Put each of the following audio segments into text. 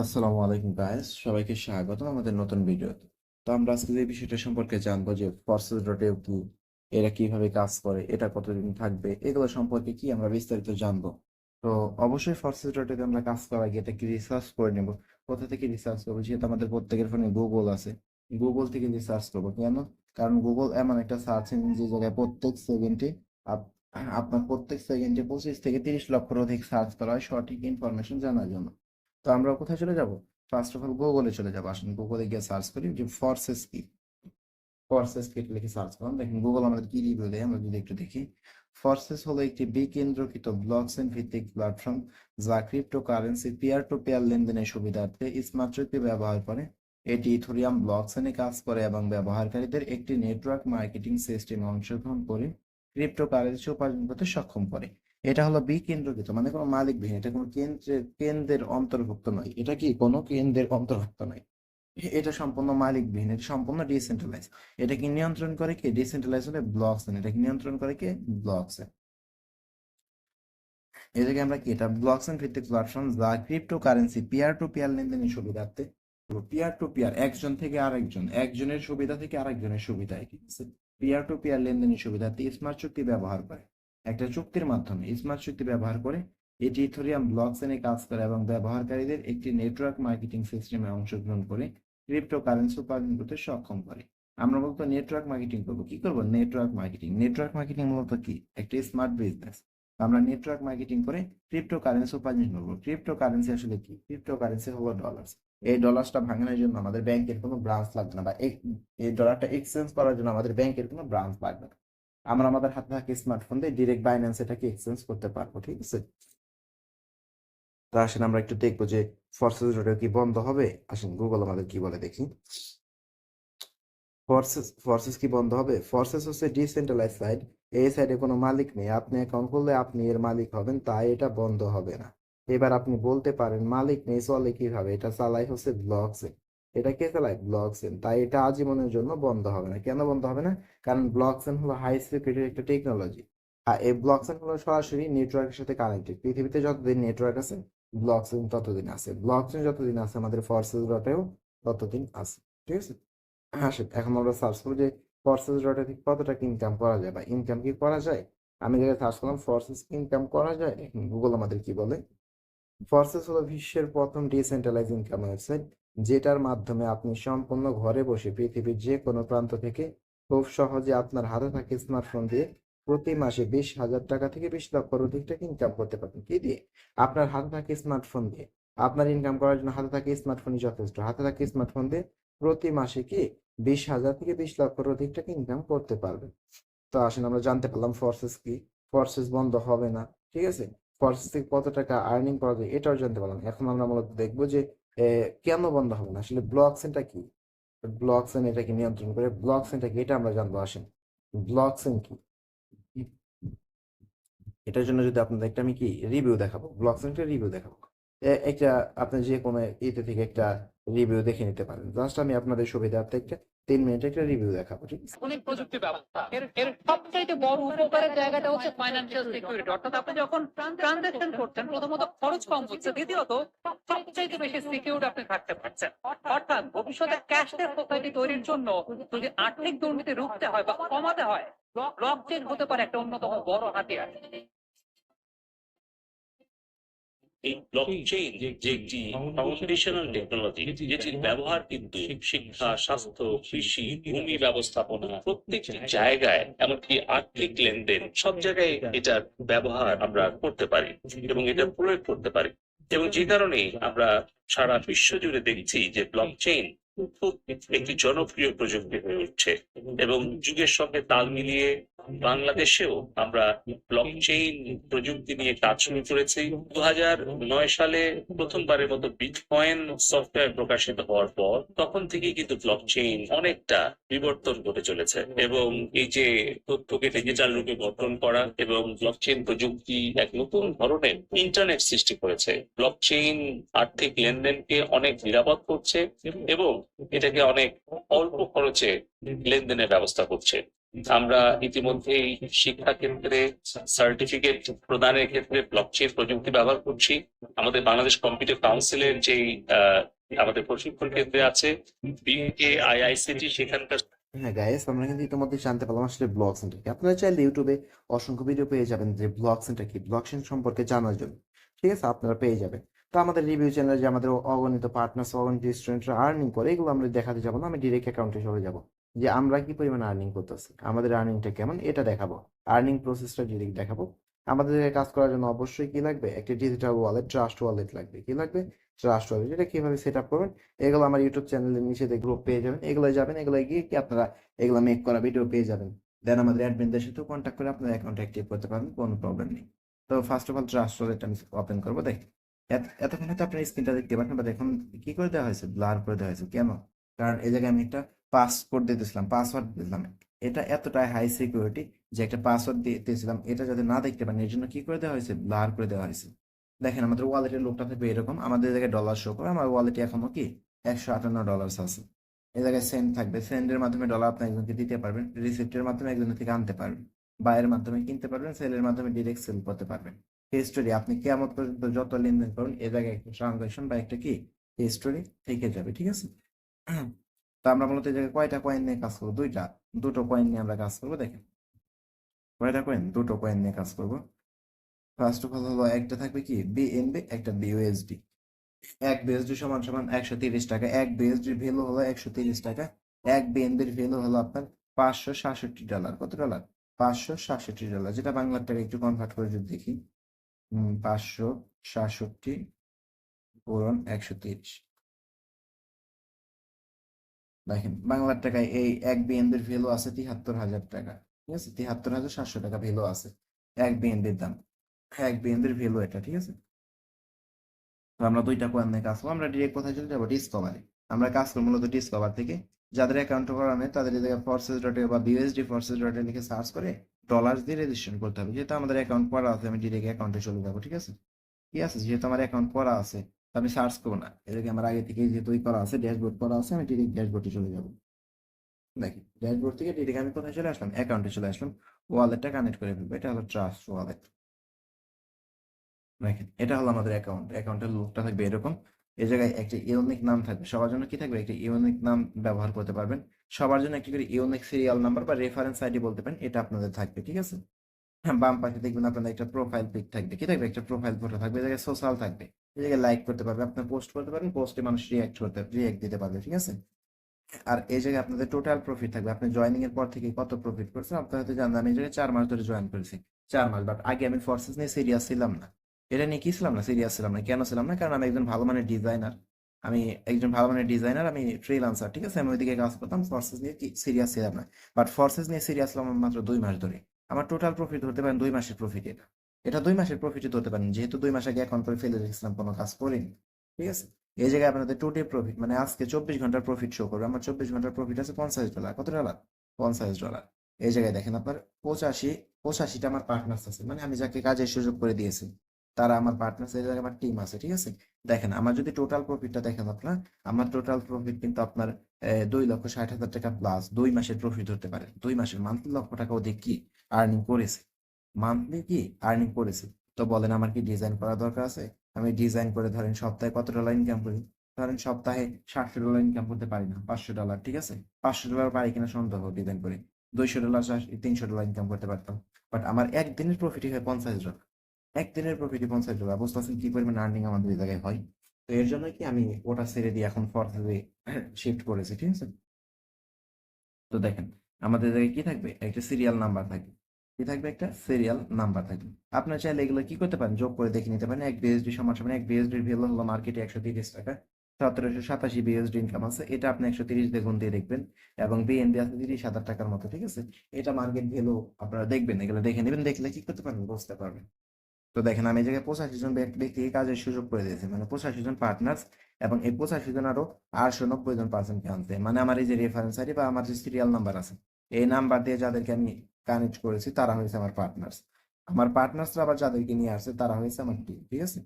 আসসালামু আলাইকুম গাইস সবাইকে স্বাগত আমাদের নতুন ভিডিওতে। তো আমরা আজকে যে বিষয়টা সম্পর্কে জানব যে ফরসেস ডটেও কি এরা কীভাবে কাজ করে, এটা কতদিন থাকবে, এগুলো সম্পর্কে কি আমরা বিস্তারিত জানব। তো অবশ্যই ফরসেস ডটেতে আমরা কাজ করার আগে এটা কি রিসার্চ করে নেব। কোথা থেকে রিসার্চ করব? যেহেতু আমাদের প্রত্যেকের ফোনে গুগল আছে। গুগল থেকে রিসার্চ করব, কেন? কারণ গুগল এমন একটা সার্চ ইঞ্জিন যে জায়গায় প্রত্যেক সেকেন্ডে আপনার প্রত্যেক সেকেন্ডে পঁচিশ থেকে তিরিশ লক্ষের অধিক সার্চ করা হয় সঠিক ইনফরমেশন জানার জন্য। তো আমরা কোথায় চলে যাব? ফার্স্ট অফ অল গুগলে চলে যাব। আসুন গুগলে গিয়ে সার্চ করি, যে ফর্সেস কি ফর্সেস কি লিখে সার্চ করুন। দেখুন গুগল আমাদের কি রিভিউ দেয়? আমরা যদি একটু দেখি। ফর্সেস হলো একটি বিকেন্দ্রকৃত ব্লকচেন ভিত্তিক প্ল্যাটফর্ম যা ক্রিপ্টোকারেন্সি পিয়ার টু পেয়ার লেনদেনের সুবিধার্থে স্মার্ট চুক্তি ব্যবহার করে। এটি ইথোরিয়াম ব্লকচেনে কাজ করে এবং ব্যবহারকারীদের একটি নেটওয়ার্ক মার্কেটিং সিস্টেমে অংশগ্রহণ করে ক্রিপ্টোকারেন্সি উপার্জন করতে সক্ষম করে। এটা হলো বিকেন্দ্রকৃত মানে কোনো মালিকবিহীন, এটা কোনো কেন্দ্রের কেন্দ্রের অন্তর্ভুক্ত নয়। এটা কি কোনো কেন্দ্রের অন্তর্ভুক্ত নয়? এটা সম্পূর্ণ মালিকবিহীন, এটা সম্পূর্ণ ডিসেন্ট্রালাইজ এটা কি নিয়ন্ত্রণ করে কি? ডিসেন্ট্রালাইজ হলে ব্লকচেন এটা কি নিয়ন্ত্রণ করে কি? ব্লকচেন এটাকে আমরা কি? এটা ব্লকচেন ভিত্তিক প্ল্যাটফর্ম যা ক্রিপ্টোকারেন্সি পিয়ার টু পিয়ার লেনদেনের সুবিধার্থে পিয়ার টু পিয়ার একজন থেকে আরেকজন, একজনের সুবিধা থেকে আরেকজনের আছে পিয়ার টু পিয়ার লেনদেনের সুবিধার্থে স্মার্ট চুক্তি ব্যবহার করে। একটা চুক্তির মাধ্যমে স্মার্ট চুক্তি ব্যবহার করে এটি ইথোরিয়াম ব্লকচেনে কাজ করে এবং ব্যবহারকারীদের একটি নেটওয়ার্ক মার্কেটিং সিস্টেমে অংশগ্রহণ করে ক্রিপ্টোকারেন্সি উপার্জন করতে সক্ষম করে। আমরা মূলত নেটওয়ার্ক মার্কেটিং করব। কি করব? নেটওয়ার্ক মার্কেটিং নেটওয়ার্ক মার্কেটিং মূলত কি? একটি স্মার্ট বিজনেস আমরা নেটওয়ার্ক মার্কেটিং করে ক্রিপ্টোকারেন্সি উপার্জন করব। ক্রিপ্টোকারেন্সি আসলে কি? ক্রিপ্টোকারেন্সি হলো ডলার্স এই ডলার্সটা ভাঙানোর জন্য আমাদের ব্যাংকের কোনো ব্রাঞ্চ লাগবে না বা এই ডলারটা এক্সচেঞ্জ করার জন্য আমাদের ব্যাংকের কোনো ব্রাঞ্চ লাগবে না। আমরা আমাদের হাতে থাকা স্মার্টফোন দিয়ে ডিরেক্ট বাইন্যান্স এটাকে এক্সচেঞ্জ করতে পারব, ঠিক আছে? তো আসেন আমরা একটু দেখব যে ফর্সেস ডটে কি বন্ধ হবে? আসেন গুগল আমাদের কি বলে দেখি। ফর্সেস ফর্সেস কি বন্ধ হবে? ফর্সেস হচ্ছে ডিসেন্ট্রালাইজ সাইড এই সাইডে কোনো মালিক নেই। আপনি অ্যাকাউন্ট খুললে আপনি এর মালিক হবেন, তাই এটা বন্ধ হবে না। এবার আপনি বলতে পারেন মালিক নেই, চলে কীভাবে? এটা চালাই হচ্ছে ব্লকচেন এটা কে চালায় ব্লকচেন তাই এটা আজীবনের জন্য বন্ধ হবে না। কেন বন্ধ হবে না? কারণ ব্লকচেন হলো হাই সিকিউরিটির একটা টেকনোলজি আর এই ব্লকচেন হলো সরাসরি নেটওয়ার্কের সাথে কানেক্টেড পৃথিবীতে যতদিন নেটওয়ার্ক আছে ব্লকচেন ততদিন আছে। ব্লকচেন যতদিন আছে, আমাদের ফর্সেস ডটেও ততদিন আছে। ঠিক আছে? আসে এখন আমরা সার্চ করব যে ফর্সেস ডটে থেকে কত টাকা ইনকাম করা যায় বা ইনকাম কি করা যায়? আমি যেটা সার্চ করলাম ফর্সেস ইনকাম করা যায়? গুগল আমাদের কি বলে? ফর্সেস হলো বিশ্বের প্রথম ডিসেন্ট্রালাইজ ইনকাম ওয়েবসাইট যেটার মাধ্যমে আপনি সম্পূর্ণ ঘরে বসে পৃথিবীর যে কোনো প্রান্ত থেকে খুব সহজে আপনার হাতে থাকা স্মার্টফোন দিয়ে প্রতি মাসে বিশ হাজার টাকা থেকে বিশ লক্ষর অধিক টাকা ইনকাম করতে পারবেন। কি দিয়ে? আপনার হাতে থাকা স্মার্টফোন দিয়ে। আপনার ইনকাম করার জন্য হাতে থাকা স্মার্টফোনই যথেষ্ট। হাতে থাকা স্মার্টফোন দিয়ে প্রতি মাসে কি বিশ হাজার থেকে বিশ লক্ষর অধিক টাকা ইনকাম করতে পারবেন। তো আসেন আমরা জানতে পারলাম ফর্সেস কি? ফর্সেস বন্ধ হবে না। ঠিক আছে? ফর্সেস থেকে কত টাকা আর্নিং করা যায়? এটাও জানতে পারলাম। এখন আমরা মূলত দেখব যে কেন বন্ধ হবে না? আসলে ব্লক চেনটা কি? ব্লক চেন এটাকে নিয়ন্ত্রণ করে ব্লক চেনটা কি এটা আমরা জানব, আসেন। ব্লক চেন কি? এটার জন্য যদি আপনাদের একটা আমি কি রিভিউ দেখাবো? ব্লক চেনটা রিভিউ দেখাবো। একটা, আপনি যে কোনো ইতে থেকে একটা রিভিউ দেখে নিতে পারেন। জাস্ট আমি আপনাদের সুবিধার্থে একটা তিন একটা রিভিউ দেখাবো, ঠিক আছে? আধুনিক প্রযুক্তি ব্যবস্থা। এর বড় উপকারের জায়গাটা হচ্ছে ফাইন্যান্সিয়াল সিকিউরিটি অর্থাৎ আপনি যখন ট্রানজাকশন করছেন, প্রথমত খরচ কম হচ্ছে, দ্বিতীয়ত সবচাইতে বেশি সিকিউর আপনি থাকতে পারছেন। অর্থাৎ ভবিষ্যতে ক্যাশলেস সোসাইটি তৈরির জন্য যদি আর্থিক দুর্নীতি রুখতে হয় বা কমাতে হয় ব্লক চেন হতে পারে একটা অন্যতম বড় হাতিয়ার। এই ব্লকচেইন যে একটি ফাউন্ডেশনাল টেকনোলজি যেটির ব্যবহার কিন্তু শিক্ষা স্বাস্থ্য কৃষি ভূমি ব্যবস্থাপনা প্রত্যেকটি জায়গায় এমনকি আর্থিক লেনদেন সব জায়গায় এটার ব্যবহার আমরা করতে পারি এবং এটা প্রয়োগ করতে পারি। এবং যে কারণে আমরা সারা বিশ্ব জুড়ে দেখছি যে ব্লকচেইন খুব একটি জনপ্রিয় প্রযুক্তি হয়ে উঠছে। এবং যুগের সঙ্গে তাল মিলিয়ে বাংলাদেশেও আমরা ব্লক চেইন প্রযুক্তি নিয়ে কাজ শুরু করেছি। দু নয় সালে প্রথমবারের মতো বিটকয়েন সফটওয়্যার প্রকাশিত হওয়ার পর তখন থেকেই কিন্তু ব্লক চেইন অনেকটা বিবর্তন ঘটে চলেছে। এবং এই যে তথ্যকে ডিজিটাল রূপে গঠন করা এবং ব্লক চেইন প্রযুক্তি এক নতুন ধরনের ইন্টারনেট সৃষ্টি করেছে। ব্লকচেইন আর্থিক লেনদেনকে অনেক নিরাপদ করছে এবং এটাকে অনেক অল্প খরচে লেনদেনের ব্যবস্থা করছে। আমরা ইতিমধ্যেই শিক্ষা ক্ষেত্রে সার্টিফিকেট প্রদানের ক্ষেত্রে ব্লকচেন প্রযুক্তি ব্যবহার করছি। আমাদের বাংলাদেশ কম্পিউটার কাউন্সিলের যেই আমাদের প্রশিক্ষণ কেন্দ্রে আছে বিকে আইআইসিটি সেখানকার হ্যাঁ গাইস আমরা কিন্তু ইতিমধ্যে জানতে পারলাম আসলে ব্লগ সেন্টার কি। আপনারা চাইলে ইউটিউবে অসংখ্য ভিডিও পেয়ে যাবেন যে ব্লগ সেন্টার কি ব্লগ সেন্টার সম্পর্কে জানার জন্য। ঠিক আছে, আপনারা পেয়ে যাবেন। তো আমাদের রিভিউ চ্যানেলে যে আমাদের অগণিত পার্টনার্স অগণিত স্টুডেন্টরা আর্নিং করে, এগুলো আমরা দেখাতে যাব না, আমি ডিরেক্ট অ্যাকাউন্টে চলে যাব। যে আমরা কি পরিমাণ আর্নিং করতেছি, আমাদের আর্নিংটা কেমন, এটা দেখাবো। আর্নিং প্রসেসটা ডিরেক্ট দেখাবো। আমাদের কাজ করার জন্য অবশ্যই কি লাগবে? একটা ডিজিটাল ওয়ালেট ট্রাস্ট ওয়ালেট লাগবে। কি লাগবে? ট্রাস্ট ওয়ালেট এটা কীভাবে সেট আপ করবেন? এগুলো আমার ইউটিউব চ্যানেলের নিচে গ্রুপ পেয়ে যাবেন। এগুলো যাবেন এগুলো গিয়ে কি আপনারা এগুলো মেক করা ভিডিও পেয়ে যাবেন। দেন আমাদের অ্যাডমিনদের সাথেও কন্ট্যাক্ট করে আপনার অ্যাকাউন্ট অ্যাক্টিভ করতে পারবেন, কোনো প্রবলেম নেই। তো first of all trust wallet আমি ওপেন করব, দেখ। এতক্ষণ হয়তো আপনার স্ক্রিনটা দেখতে পাচ্ছেন বাট এখন কি করে দেওয়া হয়েছে? ব্লার করে দেওয়া হয়েছে, কেন? কারণ এই জায়গায় আমি একটা পাসপোর্ট দিতেছিলাম পাসওয়ার্ড দিলাম। এটা এতটাই হাই সিকিউরিটি যে একটা পাসওয়ার্ড দিতেছিলাম এটা যাতে না দেখতে পারেন, এর জন্য কি করে দেওয়া হয়েছে? ব্লার করে দেওয়া হয়েছে। দেখেন, আমাদের ওয়ালেটের লোকটা থাকবে এরকম, আমাদের জায়গায় ডলার শো করে, আমার ওয়ালেটে এখনও কি একশো আটান্ন ডলার আছে। এই জায়গায় সেন্ড থাকবে সেন্ডের মাধ্যমে ডলার আপনি একজনকে দিতে পারবেন রিসিপ্টের মাধ্যমে একজনের থেকে আনতে পারবেন বাইয়ের মাধ্যমে কিনতে পারবেন সেলের মাধ্যমে ডিরেক্ট সেল করতে পারবেন। হিস্টোরি আপনি কেমন পর্যন্ত যত লেনদেন করুন, এ জায়গায় একটা ট্রানজাকশন বা একটা কি? হিস্টোরি থেকে যাবে, ঠিক আছে? তো আমরা মূলত এই জায়গায় কয়টা কয়েন নিয়ে কাজ করব? দুইটা। দুটো কয়েন নিয়ে আমরা কাজ করব, দেখেন। কয়টা কয়েন দুটো কয়েন নিয়ে কাজ করব। ফার্স্ট অফ অল হলো একটা থাকবে কি? বিএনবি একটা বিউএসডি এক বিএসডি সমান সমান একশো তিরিশ টাকা। এক বিএসডির ভ্যালু হলো একশো তিরিশ টাকা। এক বিএনবির ভ্যালু হলো আপনার পাঁচশো সাতষট্টি ডলার। কত ডলার? পাঁচশো সাতষট্টি ডলার। যেটা বাংলার টাকা একটু কনভার্ট করে যদি দেখি। পাঁচশো সাতষট্টি পূরণ একশো তিরিশ। দেখেন, বাংলার টাকায় এই এক বিএনবির ভ্যালু আছে তিহাত্তর হাজার টাকা, ঠিক আছে? তিহাত্তর হাজার সাতশো টাকা ভ্যালু আছে এক বিএনবির দাম। এক বিএনবির ভ্যালু এটা, ঠিক আছে? আমরা দুইটা কয়েন নিয়ে কাজ করব, আমরা ডিরেক্ট কোথায় চলে যাব? ডিসকভারি আমরা কাজ করব মূলত ডিসকভার থেকে। যাদের অ্যাকাউন্ট করা নেই তাদের ফোর্সেস ডট বা বিএসডি ফোর্সেস ডট লিখে সার্চ করে ডলার দিয়ে রেজিস্ট্রেশন করতে হবে। যেহেতু আমাদের অ্যাকাউন্ট করা আছে, আমি ডিরেক্ট অ্যাকাউন্টে চলে যাব, ঠিক আছে? ঠিক আছে? যেহেতু আমার অ্যাকাউন্ট করা আছে আমি সার্চ করব না। এদিকে আমার আগে থেকে যেহেতু করা আছে ড্যাশবোর্ড করা আছে, আমি ডিরেক্ট ড্যাশবোর্ডে চলে যাব। দেখি ড্যাশবোর্ড থেকে ডিরেক্ট আমি কোথায় চলে আসলাম? অ্যাকাউন্টে চলে আসলাম। ওয়ালেটটা কানেক্ট করে ফেলব। এটা হলো ট্রাস্ট ওয়ালেট দেখেন, এটা হলো আমাদের অ্যাকাউন্ট অ্যাকাউন্টের লোকটা থাকবে এরকম। এই জায়গায় একটা ইউনিক নাম থাকবে। সবার জন্য কি থাকবে? একটা ইউনিক নাম ব্যবহার করতে পারবেন। সবার জন্য একটি করে ইউনিক সিরিয়াল নাম্বার বা রেফারেন্স আইডি বলতে পারেন এটা আপনাদের থাকবে ঠিক আছে? হ্যাঁ, বাম পাশে দেখবেন আপনাদের একটা প্রোফাইল পিক থাকবে। কি থাকবে? একটা প্রোফাইল ফটো থাকবে জায়গায় সোশ্যাল থাকবে। এই জায়গায় লাইক করতে পারবে আপনার পোস্ট করতে পারেন পোস্টে মানুষ রিয়াক্ট করতে রিয়াক্ট দিতে পারবে ঠিক আছে? আর এই জায়গায় আপনাদের টোটাল প্রফিট থাকবে। আপনি জয়েনিং এর পর থেকে কত প্রফিট করছেন? আপনারা হয়তো জানেন আমি এই জায়গায় চার মাস ধরে জয়েন করেছি। চার মাস বাট আগে আমি ফোর্সেস নিয়ে সিরিয়াস ছিলাম না। এটা নিয়ে কি ছিলাম না? সিরিয়াস ছিলাম না। কেন ছিলাম না? কারণ আমি একজন ভালো মানের ডিজাইনার আমি একজন ভালো মানের ডিজাইনার আমি ফ্রিলান্সার ঠিক আছে? আমি ওইদিকে কাজ করতাম ফোর্সেস নিয়ে কি সিরিয়াস ছিলাম না। বাট ফোর্সেস নিয়ে সিরিয়াস ছিলাম মাত্র দুই মাস ধরে। আমার টোটাল প্রফিট ধরতে পারেন দুই মাসের প্রফিট এটা। এটা দুই মাসের প্রফিটই ধরতে পারেন। যেহেতু দুই মাস আগে অ্যাকাউন্ট করে ফেলে রেখেছিলাম, কোনো কাজ করিনি, ঠিক আছে? এই জায়গায় আপনাদের টোটাল প্রফিট মানে আজকে চব্বিশ ঘণ্টার প্রফিট শো করবে। আমার চব্বিশ ঘণ্টার প্রফিট আছে পঞ্চাশ ডলার কত ডলার পঞ্চাশ ডলার এই জায়গায় দেখেন আপনার পঁচাশি, পঁচাশিটা আমার পার্টনার্স আছে। মানে আমি যাকে কাজের সুযোগ করে দিয়েছি। তারা আমার এই জায়গায় আমার টিম আছে, ঠিক আছে? দেখেন, আমার যদি টোটাল প্রফিটটা দেখেন আপনার, আমার টোটাল প্রফিট কিন্তু আপনার দুই লক্ষ ষাট হাজার টাকা প্লাস দুই মাসের প্রফিট ধরতে পারে। দুই মাসের মান্থলি লক্ষ টাকা ওদের কি আর্নিং করেছে? মান্থলি কি আর্নিং করেছে? তো বলেন আমার কি ডিজাইন করা দরকার আছে? আমি ডিজাইন করে ধরেন সপ্তাহে কত ডলার ইনকাম করি? ধরেন সপ্তাহে সাতশো ডলার ইনকাম করতে পারি না, পাঁচশো ডলার ঠিক আছে? পাঁচশো ডলার পারি কিনা সন্দেহ ডিজাইন করে। দুইশো ডলার তিনশো ডলার ইনকাম করতে পারতাম। বাট আমার একদিনের প্রফিটই হয় পঞ্চাশ ডলার একদিনের প্রফিটই পঞ্চাশ বুঝতে পারছেন কি পরিমাণ আর্নিং আমাদের এই জায়গায় হয়? তো এর জন্য কি আমি ওটা ছেড়ে দিয়ে এখন ফর্সে শিফট করেছি, ঠিক আছে? তো দেখেন, আমাদের জায়গায় কি থাকবে? একটা সিরিয়াল নাম্বার থাকবে। কি থাকবে? একটা সিরিয়াল নাম্বার থাকবে। আপনার চাইলে এগুলো কি করতে পারেন? যোগ করে দেখে নিতে পারেন। এক বিএসডি সমান সমান, এক বিএসডির ভ্যালু হলো মার্কেটে একশো তিরিশ টাকা। সতেরোশো সাতাশি বিএসডি ইনকাম আছে। এটা আপনি একশো তিরিশ গুণ দিয়ে দেখবেন এবং বিএনবি আছে তিরিশ হাজার টাকার মতো, ঠিক আছে? এটা মার্কেট ভ্যালু আপনারা দেখবেন। এগুলো দেখে নেবেন। দেখলে কি করতে পারবেন? বুঝতে পারবেন। তো দেখেন আমি এই জায়গায় পঁচাশি জন ব্যক্তিকে কাজের সুযোগ করে দিয়েছি। মানে পঁচাশি জন পার্টনার্স এবং এই পঁচাশি জন আরও আটশো নব্বই জন পার্সেন্টকে আনতে মানে আমার এই যে রেফারেন্স আইডি বা আমার যে সিরিয়াল নাম্বার আছে, এই নাম্বার দিয়ে যাদেরকে আমি কানেক্ট করেছি তারা হয়েছে আমার পার্টনার্স আমার পার্টনার্সরা আবার যাদেরকে নিয়ে আসছে তারা হয়েছে আমার টিম ঠিক আছে?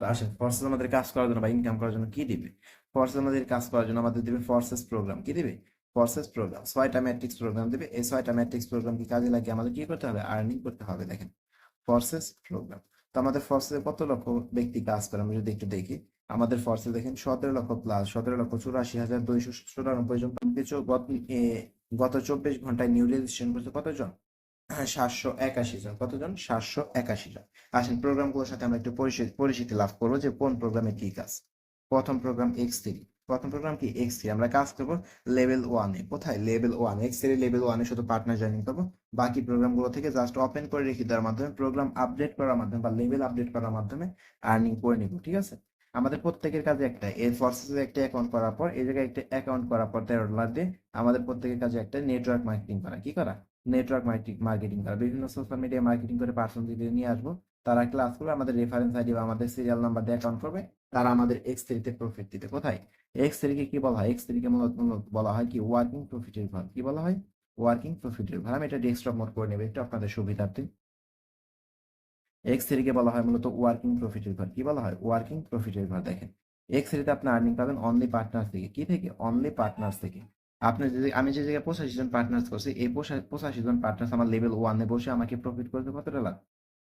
তো আসেন আমাদের কাজ করার জন্য বা ইনকাম করার জন্য কি দিবে? ফোর্সেস আমাদের কাজ করার জন্য আমাদের দিবে ফোর্সেস প্রোগ্রাম কি দিবে? ফোর্সেস প্রোগ্রাম ছয়টা ম্যাট্রিক্স প্রোগ্রাম দেবে। এই ছয়টা ম্যাট্রিক্স প্রোগ্রাম কি কাজে লাগিয়ে আমাদের কি করতে হবে? আর্নিং করতে হবে, দেখেন। ফোর্সেস প্রোগ্রাম তো আমাদের ফোর্সে কত লক্ষ ব্যক্তি কাজ করে? আমরা যদি একটু দেখি। আমাদের ফোর্সে দেখেন সতেরো লক্ষ প্লাস সতেরো লক্ষ চুরাশি হাজার দুইশো চুরানব্বই জন। কিছু গত চব্বিশ ঘন্টায় নিউ রেজিস্ট্রেশন করছে কতজন? সাতশো একাশি জন। কতজন? সাতশো একাশি জন। আসেন প্রোগ্রামগুলোর সাথে আমরা একটু পরিচিতি লাভ করব যে কোন প্রোগ্রামে কি কাজ। প্রথম প্রোগ্রাম এক্স থ্রি প্রথম প্রোগ্রাম কি? এক্স থ্রি আমরা কাজ করব লেভেল ওয়ানে কোথায়? Level one X three level ওয়ানে শুধু পার্টনার জয়েনিং করব। বাকি প্রোগ্রামগুলো থেকে জাস্ট ওপেন করে রেখে দেওয়ার মাধ্যমে প্রোগ্রাম আপডেট করার মাধ্যমে বা লেভেল আপডেট করার মাধ্যমে আর্নিং করে নিব, ঠিক আছে? আমাদের প্রত্যেকের কাজে একটা এর ফোর্সেসে একটা অ্যাকাউন্ট করার পর, এই জায়গায় একটা অ্যাকাউন্ট করার পর তেরো ডলার দিয়ে আমাদের প্রত্যেকের কাজে একটা নেটওয়ার্ক মার্কেটিং করা। কি করা? নেটওয়ার্ক মার্কেটিং করা। বিভিন্ন সোশ্যাল মিডিয়া মার্কেটিং করে পার্সন দিকে নিয়ে আসব, তারা ক্লাস করবে, আমাদের রেফারেন্স আইডি বা আমাদের সিরিয়াল নাম্বার দিয়ে অ্যাকাউন্ট করবে। তারা আমাদের এক্স থ্রিতে প্রফিট দিবে কোথায়? এক্স থ্রিকে কি বলা হয়? এক্স থ্রিকে মূলত বলা হয় কি? ওয়ার্কিং প্রফিটের ঘর কি বলা হয়? ওয়ার্কিং প্রফিটের ঘর আমি এটা ডেস্কটপ মোড করে নেব একটু আপনাদের সুবিধার্থে। এক্স থ্রিকে বলা হয় মূলত ওয়ার্কিং প্রফিটের ঘর কি বলা হয়? ওয়ার্কিং প্রফিটের ঘর দেখেন এক্স থ্রিতে আপনি আর্নিং পাবেন অনলি পার্টনার থেকে। কি থেকে? অনলি পার্টনার্স থেকে। আপনি যদি আমি যে জায়গায় পঁচাশি জন পার্টনার্স করছি, এই পঁচা- পঁচাশি জন পার্টনার্স আমার লেভেল ওয়ানে বসে আমাকে প্রফিট করতে কত ডলার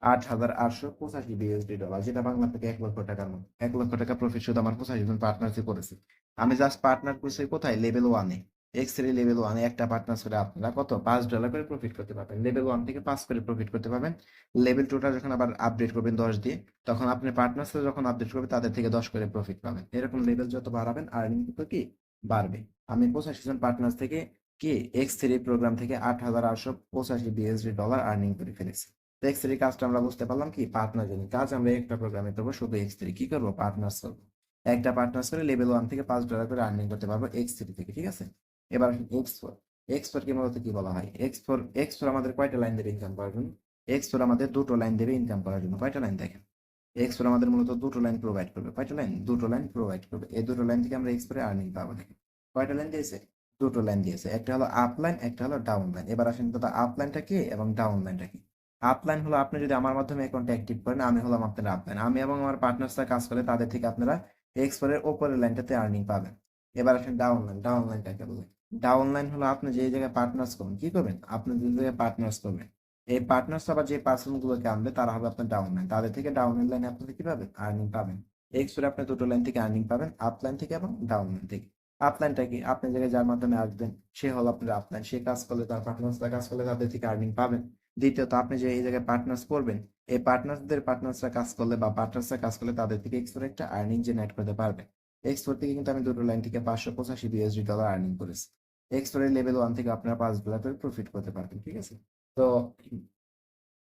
আট হাজার আটশো পঁচাশি বিএসডি ডলার যেটা বাংলা থেকে এক লক্ষ টাকার মতো। এক লক্ষ টাকা প্রফিট শুধু আমার পঁচাশি জন পার্টনার্সই করেছে। আমি জাস্ট পার্টনার করছি কোথায়? লেভেল ওয়ানে এক্স থ্রি লেভেল ওয়ানে একটা পার্টনার করে আপনারা কত? পাঁচ ডলার করে প্রফিট করতে পারবেন। লেভেল ওয়ান থেকে পাঁচ করে প্রফিট করতে পারবেন। লেভেল টুটা যখন আবার আপডেট করবেন দশ দিয়ে, তখন আপনি পার্টনার্স যখন আপডেট করবে, তাদের থেকে দশ করে প্রফিট পাবেন। এরকম লেভেল যত বাড়াবেন আর্নিং কিন্তু কি? বাড়বে। আমি পঁচাশি জন পার্টনার্স থেকে কি? এক্স থ্রি প্রোগ্রাম থেকে আট হাজার আটশো পঁচাশি বিএসডি ডলার আর্নিং করে ফেলেছি। থ্রি কাজটা আমরা বুঝতে পারলাম কি পার্টনার জন্য কাজ, আমরা একটা প্রোগ্রামে দেবো শুধু এক্স কি করব? পার্টনার্স করব। একটা পার্টনার্স করে লেভেল ওয়ান থেকে পাঁচ ডলার করে আর্নিং করতে পারব এক্স থ্রি থেকে, ঠিক আছে? এবার এক্স ফোর এক্স ফোর কি মূলত কি বলা হয়? এক্স ফোর এক্স ফোর আমাদের কয়টা লাইন দেবে ইনকাম করার জন্য? এক্স ফোর আমাদের দুটো লাইন দেবে ইনকাম করার জন্য। কয়টা লাইন দেখেন? এক্স ফোর আমাদের মূলত দুটো লাইন প্রোভাইড করবে। কয়টা লাইন দুটো লাইন প্রোভাইড করবে। এই দুটো লাইন থেকে আমরা এক্স ফোরে আর্নিং পাবো, দেখেন। কয়টা লাইন দিয়েছে? দুটো লাইন দিয়েছে। একটা হলো আপ লাইন একটা হলো ডাউন লাইন এবার আসেন দাদা আপ লাইনটা কি এবং ডাউন লাইনটা কি? আপ লাইন হলো আপনি যদি আমার মাধ্যমে অ্যাকাউন্টে অ্যাক্টিভ করেন, আমি হলাম আপনার আপ লাইন আমি এবং আমার পার্টনার্সরা কাজ করে তাদের থেকে আপনারা এক্স ফোরের ওপরের লাইনটাতে আর্নিং পাবেন। এবার আসেন ডাউন লাইন ডাউন লাইনটাকে বলে। ডাউন লাইন হলো আপনি যে জায়গায় পার্টনার্স করবেন, কি করবেন? আপনি যে জায়গায় পার্টনার্স করবেন, এই পার্টনার্স আবার যে পার্সন গুলোকে আনবে, তারা হবে আপনার ডাউন লাইন তাদের থেকে ডাউনলাইন লাইনে আপনি কি পাবেন? আর্নিং পাবেন। এক্স ফোরে আপনি দুটো লাইন থেকে আর্নিং পাবেন আপলাইন থেকে এবং ডাউন লাইন থেকে। আপ লাইনটা কি? আপনি জায়গায় যার মাধ্যমে আসবেন, সে হলো আপনার আপলাইন সে কাজ করলে তার পার্টনার্সরা কাজ করলে তাদের থেকে আর্নিং পাবেন। দ্বিতীয়ত, আপনি যে এই জায়গায় পার্টনার্স করবেন, এই পার্টনার্সদের পার্টনার্সরা কাজ করলে বা পার্টনার্সরা কাজ করলে তাদের থেকে এক্সপোর একটা আর্নিং জেনারেট করতে পারবে। এক্সপোর থেকে কিন্তু আমি দুটো লাইন থেকে পাঁচশো পঁচাশি বিএসডি ডলার আর্নিং করেছি। এক্সপোরের লেভেল ওয়ান থেকে আপনারা পাঁচ ডলার করে প্রফিট করতে পারবেন, ঠিক আছে? তো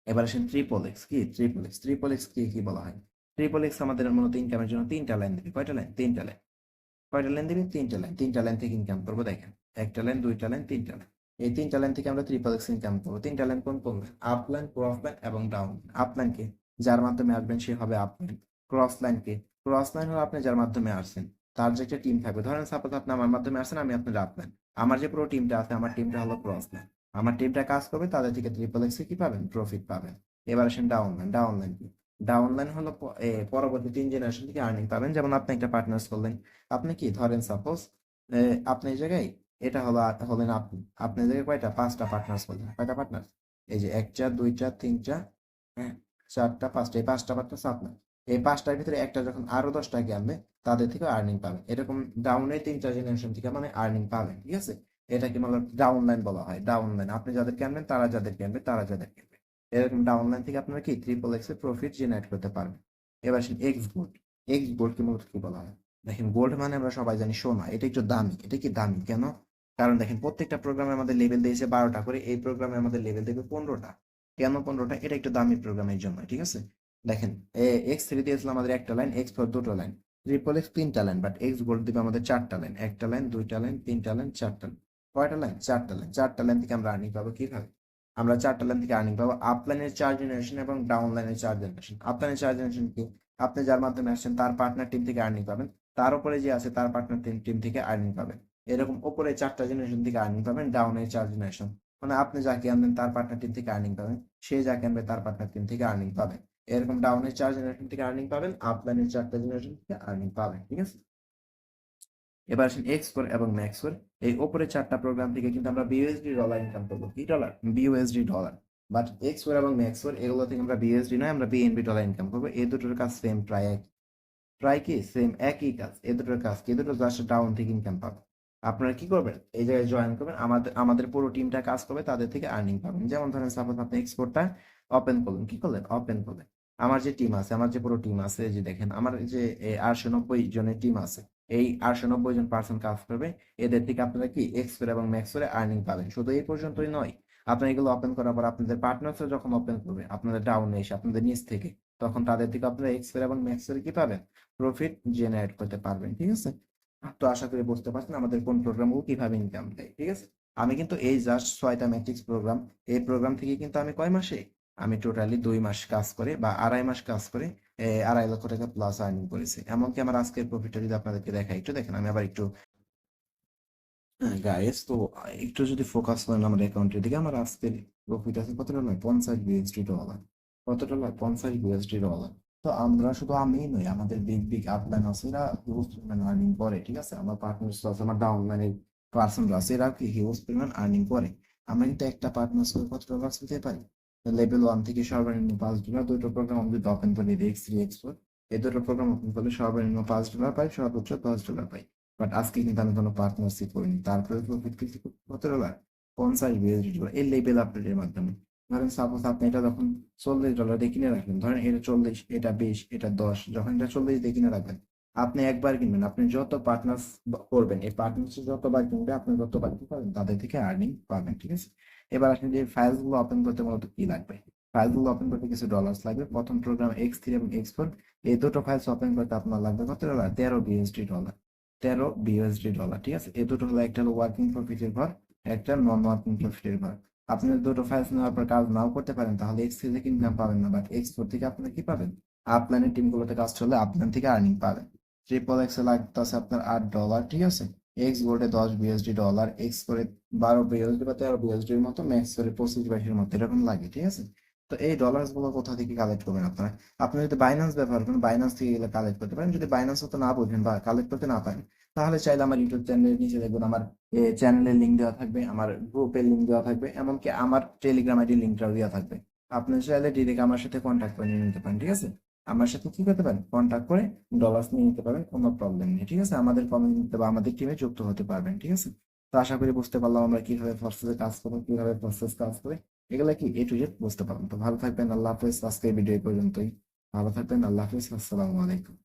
এবার আসেন ট্রিপল এক্স কি ট্রিপল এক্স ট্রিপল এক্স কি কি বলা হয়? ট্রিপল এক্স আমাদের মূলত ইনকামের জন্য তিনটা লাইন দেবে। কয়টা লাইন তিনটা লাইন কয়টা লাইন দিবি? তিনটা লাইন তিনটা লাইন থেকে ইনকাম করব, দেখেন। একটা লাইন দুইটা লাইন তিনটা লাইন এই তিনটা লাইন থেকে আমরা ট্রিপল এক্স ইনকাম করব। তিনটা লাইন কোন কোন? আপ লাইন ক্রস লাইন এবং ডাউন আপ লাইন কে যার মাধ্যমে আসবেন সে হবে আপ লাইন ক্রস লাইন কে। ক্রস লাইন হলো আপনি যার মাধ্যমে আসছেন, তার যে একটা টিম থাকবে। ধরেন সাপোজ আপনি আমার মাধ্যমে আসেন আমি আপনার আপ লাইন আমার যে পুরো টিমটা আছে, আমার টিমটা হলো ক্রস লাইন আমার টিমটা কাজ করবে, তাদের থেকে ট্রিপল এক্সে কি পাবেন? প্রফিট পাবেন। এবার আসেন ডাউন লাইন ডাউন লাইন কি। ডাউন লাইন হলো পরবর্তী তিন জেনারেশন থেকে আর্নিং পাবেন। যেমন আপনি একটা পার্টনার্স করলেন। আপনি কি? ধরেন সাপোজ আপনি এই জায়গায় এটা হলো হলেন আপনি। জায়গায় কয়টা? পাঁচটা পার্টনার্স করলেন কয়টা পার্টনার এই যে একটা দুইটা তিনটা হ্যাঁ? চারটা, পাঁচটা। এই পাঁচটা পার্টনার্স আপনার। এই পাঁচটার ভিতরে একটা যখন আরও দশটাকে আনবে তাদের থেকে আর্নিং পাবেন এরকম ডাউনে তিনটা জেনারেশন থেকে মানে আর্নিং পাবেন ঠিক আছে? এটাকে মানে ডাউন লাইন বলা হয় ডাউন লাইন আপনি যাদেরকে আনবেন তারা যাদেরকে আনবে তারা যাদেরকে আনবে এরকম ডাউন লাইন থেকে আপনারা কি? ট্রিপল এক্সের প্রফিট জেনারেট করতে পারবেন। এবার আসেন এক্স গোল্ড এক্স গোল্ড কি মূলত কি বলা হয়? দেখেন গোল্ড মানে আমরা সবাই জানি সোনা। এটা একটু দামি। এটা কি দামি? কেন? কারণ দেখেন, প্রত্যেকটা প্রোগ্রামে আমাদের লেভেল দিয়েছে বারোটা করে, এই প্রোগ্রামে আমাদের লেভেল দেবে পনেরোটা। কেন পনেরোটা? এটা একটু দামি প্রোগ্রামের জন্য, ঠিক আছে? দেখেন এক্স থ্রি দিয়েছিল আমাদের একটা লাইন এক্স ফোর দুটো লাইন ট্রিপল এক্স তিনটা লাইন বাট এক্স গোল্ড দিবে আমাদের চারটা লাইন একটা লাইন দুইটা লাইন তিনটা লাইন চারটা লাইন কয়টা লাইন চারটা লাইন চারটা লাইন থেকে আমরা আর্নিং পাবো কীভাবে? আমরা চারটা লাইন থেকে আর্নিং পাবো আপ লাইনের চার জেনারেশন এবং ডাউন লাইনের চার জেনারেশন আপ লাইনের চার জেনারেশন কি? আপনি যার মাধ্যমে আসছেন, তার পার্টনার টিম থেকে আর্নিং পাবেন, তার উপরে যে আছে, তার পার্টনার টিম থেকে আর্নিং পাবেন। এরকম উপরে চারটা জেনারেশন থেকে আর্নিং পাবেন ডাউনের চার জেনারেশন মানে আপনি যাকে আনবেন, তার পার্টনার টিম থেকে আর্নিং পাবেন। সে যাকে আনবে, তার পার্টনার টিম থেকে আর্নিং পাবেন এরকম ডাউনের চার জেনারেশন থেকে আর্নিং পাবেন আপ লাইনের চারটা জেনারেশন থেকে আর্নিং পাবেন, ঠিক আছে? এবার আসেন এক্স ফোর এবং ম্যাক্স ফোর এই ওপরে চারটা প্রোগ্রাম থেকে কিন্তু আমরা বিউএসডি ডলার ইনকাম করব। কি dollar BUSD dollar but X four এবং ম্যাক্স ফোর এগুলো থেকে আমরা বিএসডি নয়, আমরা বিএনবি ডলার ইনকাম করব। এই দুটোর কাজ সেম প্রায় এক প্রায় কি? সেম একই কাজ। এই দুটোর কাজ কি? দুটো জাস্ট ডাউন থেকে ইনকাম পাবে। আপনারা কি করবেন? এই জায়গায় জয়েন করবেন। আমাদের আমাদের পুরো টিমটা কাজ করবে, তাদের থেকে আর্নিং পাবেন। যেমন ধরেন সাপোজ আপনি এক্সপোর্টটা ওপেন করলেন। কি করলেন? ওপেন করলেন। আমার যে টিম আছে, আমার যে পুরো টিম আছে যে দেখেন, আমার যে আটশো নব্বই জনের টিম আছে, এই আটশো নব্বই জন পার্সন কাজ করবে। এদের থেকে আপনারা কি এক্সপোর এবং ম্যাক্সপোরে আর্নিং পাবেন? শুধু এই পর্যন্তই নয়, আপনার এগুলো ওপেন করার পর আপনাদের পার্টনার্সরা যখন ওপেন করবে, আপনাদের ডাউনে এসে আপনাদের নিচ থেকে, তখন তাদের থেকে আপনারা এক্সপোর এবং ম্যাক্সপোরে কি পাবেন? প্রফিট জেনারেট করতে পারবেন, ঠিক আছে? তো আশা করি বুঝতে পারছেন আমাদের কোন প্রোগ্রামগুলো কীভাবে ইনকাম দেয়, ঠিক আছে? আমি কিন্তু এই জাস্ট ছয়টা ম্যাট্রিক্স প্রোগ্রাম এই প্রোগ্রাম থেকে কিন্তু আমি কয় মাসে? আমি টোটালি দুই মাস কাজ করে বা আড়াই মাস কাজ করে আড়াই লক্ষ টাকা প্লাস আর্নিং করেছি। এমনকি আমার আজকের প্রফিটটা যদি আপনাদেরকে দেখাই, একটু দেখেন, আমি আবার একটু গাইস তো একটু যদি ফোকাস করেন আমার অ্যাকাউন্টের দিকে, আমার আজকের প্রফিট আছে কত ডলার পঞ্চাশ বিএসডি ডলার কত ডলার পঞ্চাশ বিএসডি ডলার তো আমরা শুধু আমিই নই, আমাদের বিগ বিগ আপলাইন আছে, এরা হিউজ পরিমাণ আর্নিং করে, ঠিক আছে? আমার পার্টনার্স আছে, আমার ডাউনলাইনের পার্সন আছে, এরা কি হিউজ পরিমাণ আর্নিং করে? আমরা কিন্তু একটা পার্টনার্স কত ডলার পেতে পারি? লেভেল ওয়ান থেকে সর্বনিম্ন পাঁচ ডলার দুটো প্রোগ্রাম আমি যদি ওপেন করি এক্স থ্রি এক্স ফোর এই দুটো প্রোগ্রাম ওপেন করলে সর্বনিম্ন পাঁচ ডলার পাই, সর্বোচ্চ দশ ডলার পাই। বাট আজকে কিন্তু আমি কোনো পার্টনারশিপ করিনি, তারপরে প্রফিট কত ডলার পঞ্চাশ বিএসডি ডলার এই লেভেল আপডেটের মাধ্যমে। ধরেন সাপোজ আপনি এটা যখন চল্লিশ ডলার দিয়ে কিনে রাখবেন ধরেন এটা চল্লিশ, এটা বিশ, এটা দশ, যখন এটা চল্লিশ দিয়ে কিনে রাখবেন, আপনি একবার কিনবেন, আপনি যত পার্টনার্স করবেন, এই পার্টনার্স যতবার কিনবে আপনি ততবার কি পাবেন, তাদের থেকে আর্নিং পাবেন, ঠিক আছে? এবার আপনি যে ফাইলসগুলো ওপেন করতে মূলত কি লাগবে? ফাইলগুলো ওপেন করতে কিছু ডলার্স লাগবে, প্রথম প্রোগ্রাম এক্স থ্রি এবং এক্স ফোর এই দুটো ফাইলস ওপেন করতে আপনার লাগবে কত ডলার তেরো বিএসডি ডলার তেরো বিএসডি ডলার ঠিক আছে? এই দুটো হলো একটা হলো ওয়ার্কিং প্রফিটের ঘর একটা নন ওয়ার্কিং প্রফিটের ঘর। আপনি যদি দুটো ফাইলস নেওয়ার পর কাজ নাও করতে পারেন, তাহলে এক্স থেকে ইনকাম পাবেন না। বাট এক্স ফোর থেকে আপনারা কি পাবেন? আপল্যানের টিম গুলোতে কাজ চলে আপনার থেকে আর্নিং পাবেন। ট্রিপল এক্স এ লাগতেছে আপনার আট ডলার ঠিক আছে? এক্স গোল্ডে দশ বিএসডি ডলার এক্স করে বারো বিএসডি বা তেরো বিএসডি এর মতো ম্যাক্স করে পঁচিশ বাইশের মতো এরকম লাগে, ঠিক আছে? তো এই ডলার্সগুলো কোথা থেকে কালেক্ট করবেন আপনারা? আপনি যদি বাইন্যান্স ব্যবহার করেন বাইন্যান্স থেকে গেলে কালেক্ট করতে পারেন। যদি বাইন্যান্স তো না বোঝেন বা কালেক্ট করতে না পারেন, তাহলে চাইলে আমার ইউটিউব চ্যানেলের নিচে দেখবেন আমার চ্যানেলের লিঙ্ক দেওয়া থাকবে, আমার গ্রুপের লিঙ্ক দেওয়া থাকবে, এমনকি আমার টেলিগ্রাম আইডি লিঙ্কটাও দেওয়া থাকবে। আপনি চাইলে ডিরেক্ট আমার সাথে কন্ট্যাক্ট করে নিয়ে নিতে পারেন, ঠিক আছে? আমার সাথে কি করতে পারেন? কন্ট্যাক্ট করে ডলার্স নিয়ে নিতে পারবেন কোনো প্রবলেম নেই, ঠিক আছে? আমাদের কমিউনিটিতে বা আমাদের টিমে যুক্ত হতে পারবেন, ঠিক আছে? তো আশা করি বুঝতে পারলাম আমরা কীভাবে প্রসেসে কাজ করব, কীভাবে প্রসেস কাজ করে এগুলা কি এ টু জেড বুঝতে পারলাম। তো ভালো থাকবেন, আল্লাহ হাফেজ। আজকে ভিডিও পর্যন্তই। ভালো থাকবেন, আল্লাহ হাফেজ। আসসালামু আলাইকুম।